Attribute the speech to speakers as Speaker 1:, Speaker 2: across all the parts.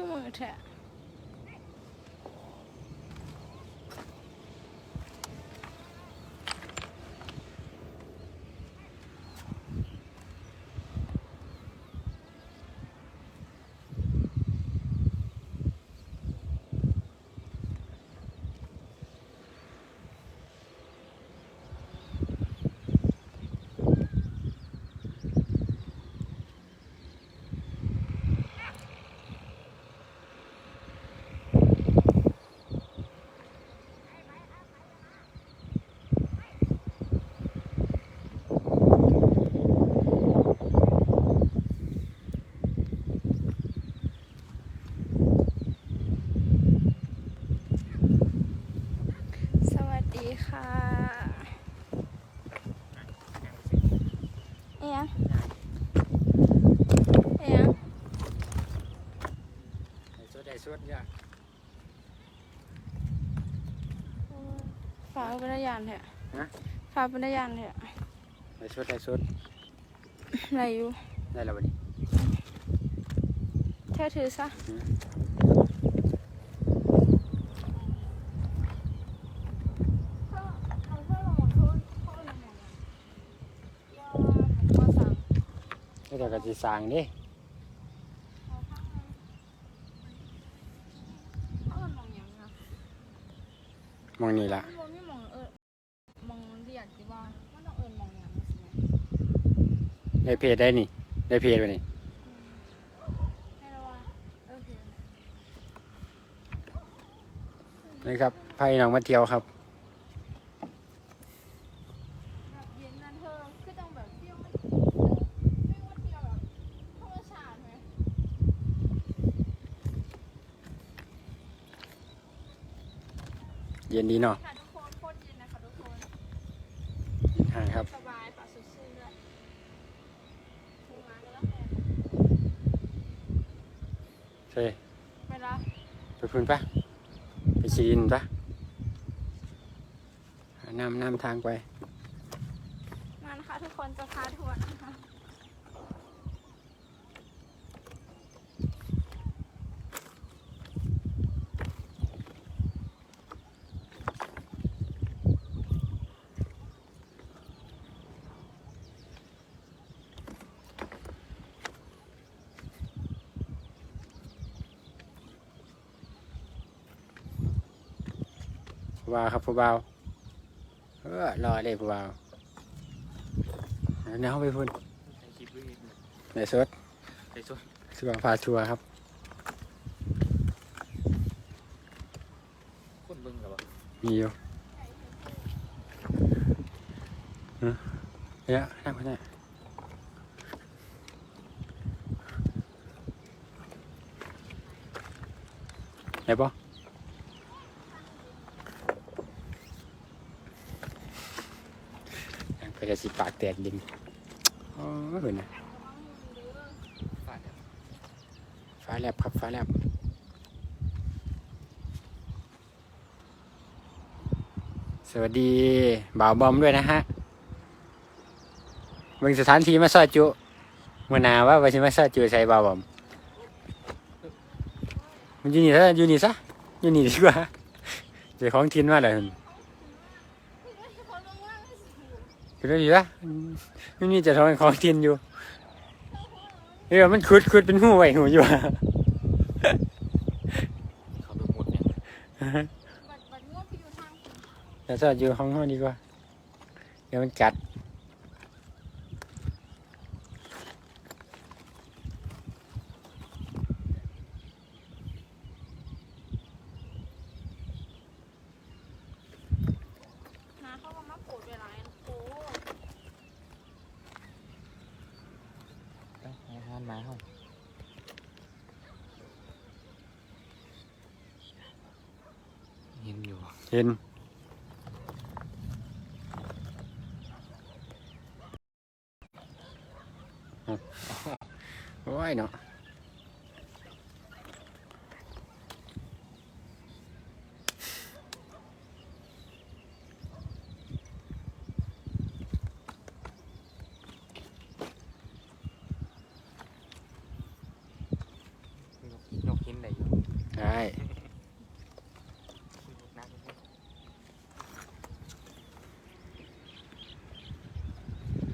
Speaker 1: คือมือแทะ สวัสดีค่ะเอียงเอียง
Speaker 2: ไอ้สุดไอ้สุดยาก
Speaker 1: ฟ้าเป็นยานเถอะ
Speaker 2: ฮะ
Speaker 1: ฟ้าเป็นยานเถอะ
Speaker 2: ไอ้สุดไอ้สุด
Speaker 1: อะไรอยู่
Speaker 2: ได้แล้ววันนี้
Speaker 1: แค่ถือซะมาสั่ง
Speaker 2: นี่แต่ก็สิสร้างนี่
Speaker 1: เขาเอิ้นมองหยังนะ
Speaker 2: มองนี่ล่ะ
Speaker 1: มันบ่มีหมองเอิ้นหมองเรียกสิว่ามันต้องเอิ้นหมองหยังสิแม่
Speaker 2: ได้เพจได้นี่ได้เพจไปนี่
Speaker 1: ให้เราว่าโอเค
Speaker 2: นี่ครับพาพี่น้องมาเที่ยวครับ
Speaker 1: แบบเย็นนั่นเธอคือต้องแบบเที่ยวมันไม่ว่าเที่ยวแบบธรรมชาติไหม
Speaker 2: เย็นดีเนาะ
Speaker 1: ค่ะทุกคนโคตรเย็นนะคะทุกคน
Speaker 2: ห่างครับ
Speaker 1: สบายปะสดชื่นด้วยถึงมาก็แล้วแม่
Speaker 2: ใช่
Speaker 1: เวลา
Speaker 2: ไปพื้นปะไปชีดินปะหานำนำทางไป
Speaker 1: มานะคะทุกคนจะพา
Speaker 2: ผู้บ่าวครับผู้บ่าวเออรอเลยผู้บ่าวเดี๋ยวเราไปพื้น
Speaker 3: ใช้คลิปด้วยอีก
Speaker 2: ไอ้สุด
Speaker 3: ใช้ส่วน
Speaker 2: สว่างพาทัวร์ครับ
Speaker 3: คนเบิ่งกับว่า
Speaker 2: มีอยู่ฮะเนี่ยนั่งไปเนี่ยไหนปะนั่งไป กระสิปากแตกดินอ๋อเห็นนะ
Speaker 3: ฟาดเนี่ย
Speaker 2: ฟ้าแลบครับฟ้าแลบสวัสดีบ่าวบอมด้วยนะฮะเบิ่งสถานที่มาซอจุเมื่อนาว่าไปชิมาซอจุใส่บ่าวบอมมันอยู่นี่ซะอยู่นี่ซะอยู่นี่ดีกว่าเจ้าของทินมาเลย คือได้ดีละมันมีเจ้าของของทินอยู่เออมันขุดขุดเป็นหูไว้หูอยู่
Speaker 3: เขาไปหมดเนี่ย
Speaker 1: บัดบัดง่วงพี่อยู่ทางคุณ
Speaker 2: แล้วจอดอยู่ห้องห้องดีกว่า เดี๋ยวมันกัด
Speaker 1: นาเขาก็มาปลูกเวลาโอ้
Speaker 3: ไปให้อาหารหมาเฮาเห็นอยู่
Speaker 2: เห็นโอ้ยเนาะ ได้
Speaker 3: น้ำ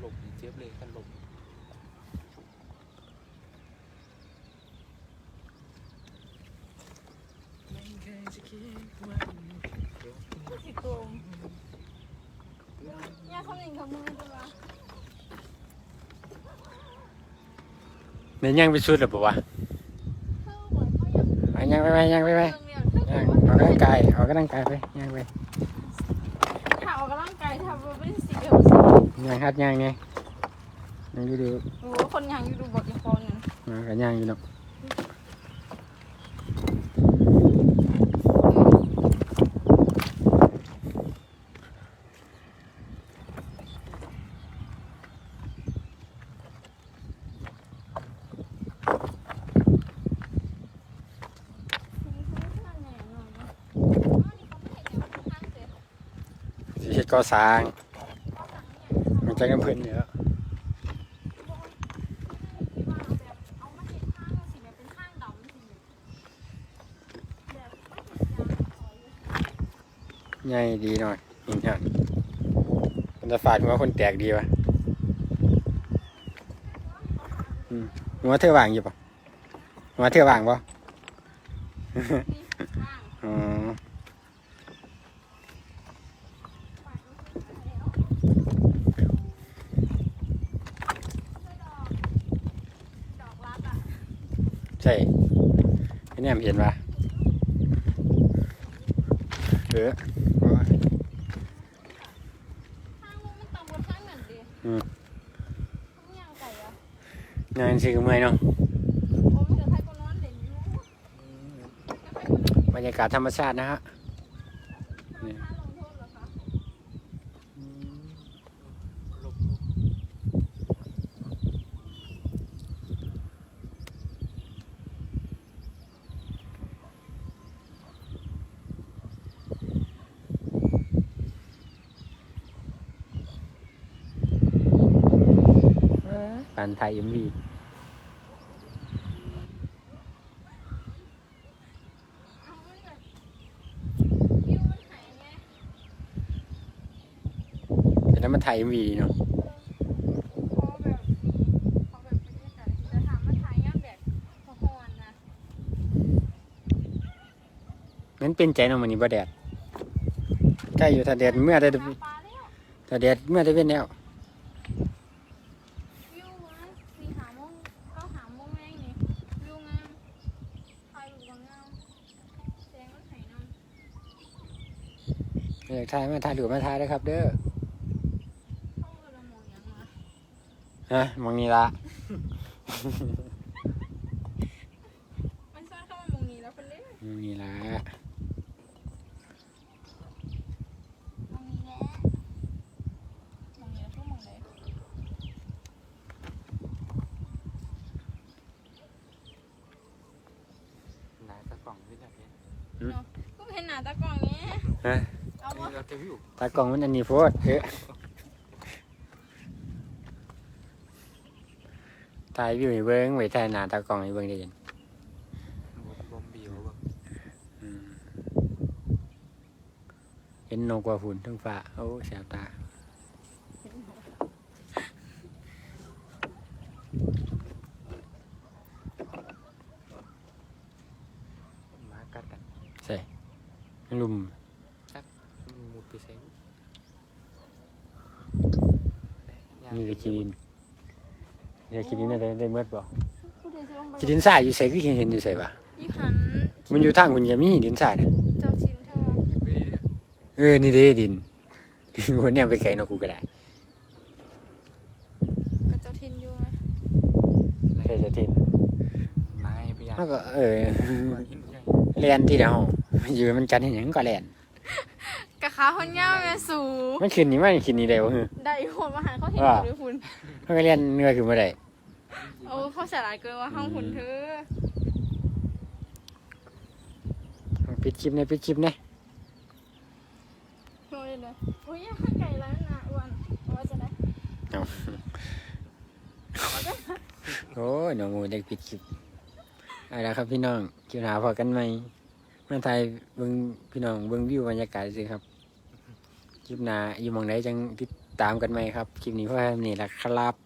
Speaker 3: หลบเจี๊ยบเลยกันหลบ
Speaker 1: สิโกงเนี่ยเขาหนึ่งเขามือตัว
Speaker 2: เนี่ยยังไปสุดหรือเปล่าวะ
Speaker 1: เขาเหมือนเขา ยัง
Speaker 2: ไปยังไปไปยังไปไป
Speaker 1: เรื่องเรียน
Speaker 2: ยังออกกำลังกายออกกำลังกายไปยังไป
Speaker 1: ถ้าออกกำลังกายทำมาเป็นสิเดียวสิ
Speaker 2: ยังฮัดยังไงยังอยู่ดู
Speaker 1: โอ้โหคนยังอยู่ดูบอกอีกคนหนึ่ง
Speaker 2: มากันยังอยู่เนาะ ก่อสร้างมันจะกันเพิ่อนเยอะใหญ่ดีหน่อยอินี่ฮะมันจะฝาดหัวคนแตกดีวะหัวเธอว่างอยู่ปะหัวเธอว่างปะ อ๋อ
Speaker 1: ดอกรักอะ
Speaker 2: ใช่ไอ้เนี่ยมันเห็นปะเออ
Speaker 1: ข้างมันต่ำกว่าข้างหนึ่งดิ
Speaker 2: อืม
Speaker 1: ข้างย่างไก่อะ
Speaker 2: งานสิคือเมื่อยเนาะ
Speaker 1: โอ้ไม่เดือดใครก็นอนเด่นอยู่แล้วใครก็นอน
Speaker 2: บรรยากาศธรรมชาตินะฮะ นี่
Speaker 1: ค่าลงโทษเหรอคะ
Speaker 3: หลบ
Speaker 2: การ ไทยเอ็มวี
Speaker 1: แต่
Speaker 2: นั้นมันไทยเอ็มวีเนาะ
Speaker 1: งั้น
Speaker 2: เป็นใจเนาะมันนี่บ่แดดใกล้อยู่ถ้าแดดเมื่อได้ถ้าแดดเมื่อได้เป็นแล้ว
Speaker 1: มาสี่หาโมงเก็หาโมงแรงนี่วิวงามถ่ายรูปก็งามแสงมันหายน้ำ
Speaker 2: อยากถ่ายมาถ่ายรูปมาถ่ายได้ครับ เด้อ
Speaker 1: เข้าเออละหมองยังวะ
Speaker 2: ฮะมองนี่ละ
Speaker 1: มันซ่อนเข้ามามองนี้แล้วเป็นเล่น
Speaker 2: มองนี่ละ
Speaker 1: มองนี้แหละมองนี้แล้วก็มองเลย
Speaker 3: น้ำตะกล่องไม่ได้เนี่ย
Speaker 1: ก็เห็นหน้าตากล้องนี้
Speaker 2: ฮะ ตากล้องมันอันนี้โพดเฮ้ถ่ายวิวให้เบิ้งไว้ถ่ายหน้าตากล้องให้เบิ้งได้ยิน
Speaker 3: บอมบิวแบบ
Speaker 2: อืมเห็นนกกว่าฝุ่นทั้งฟ้าโอ้แสบตา
Speaker 3: หมากัดกัน
Speaker 2: ใส่ลุม
Speaker 3: มันมุดไปใส่
Speaker 2: นี่ก็กินนี่ก็กินได้ได้ได้เมื่อบ่
Speaker 1: พูดถึงจะลงไป
Speaker 2: กินดินทรายอยู่ใส่ก็เห็นอยู่ใส่ปะ
Speaker 1: ยี่หัน
Speaker 2: มันอยู่ทางคุณยามีดินทรายน่ะ
Speaker 1: เจ้าชิมเธอ
Speaker 2: เออนี่เด้ดินวันเนี้ยไปไกลเนกกูก็ได้
Speaker 1: กับเจ้าทินอยู่ไหม
Speaker 2: ใครจะทิน
Speaker 3: ไม้พยายาม
Speaker 2: มันก็เออ
Speaker 3: หินใหญ่
Speaker 2: แลนที่เดียวอยู่มันกันเห็นหยังก็แลน
Speaker 1: กะขาคนเงาแม่สู
Speaker 2: มันขึ้นนี่มันขึ้นนี่ได้บ่ฮึ
Speaker 1: ได้โหดมาหาเขาเห็น
Speaker 2: ว่า
Speaker 1: หรือคุณ
Speaker 2: มันก็เล่นเนื้อขึ้นมาได้
Speaker 1: โอ้เขาสลายเกินว่าห้องหุ่นเธอ
Speaker 2: ปิดคลิปเนี่ยปิดคลิปเนี่ย
Speaker 1: โอ้ยเลยโอ้ยข้างไก่ร้านนะอ้วนว่าจะได้
Speaker 2: โอ้ยน้องงูได้ปิดคลิปเอาละครับพี่น้องคลิปหาพอกันไหมเมื่อไทยเบิ่งพี่น้องเบิ่งวิวบรรยากาศสิครับ คลิปหน้าอยู่มองไหนจังติดตามกันไหมครับ คลิปนี้เพราะว่นี่แหละครับ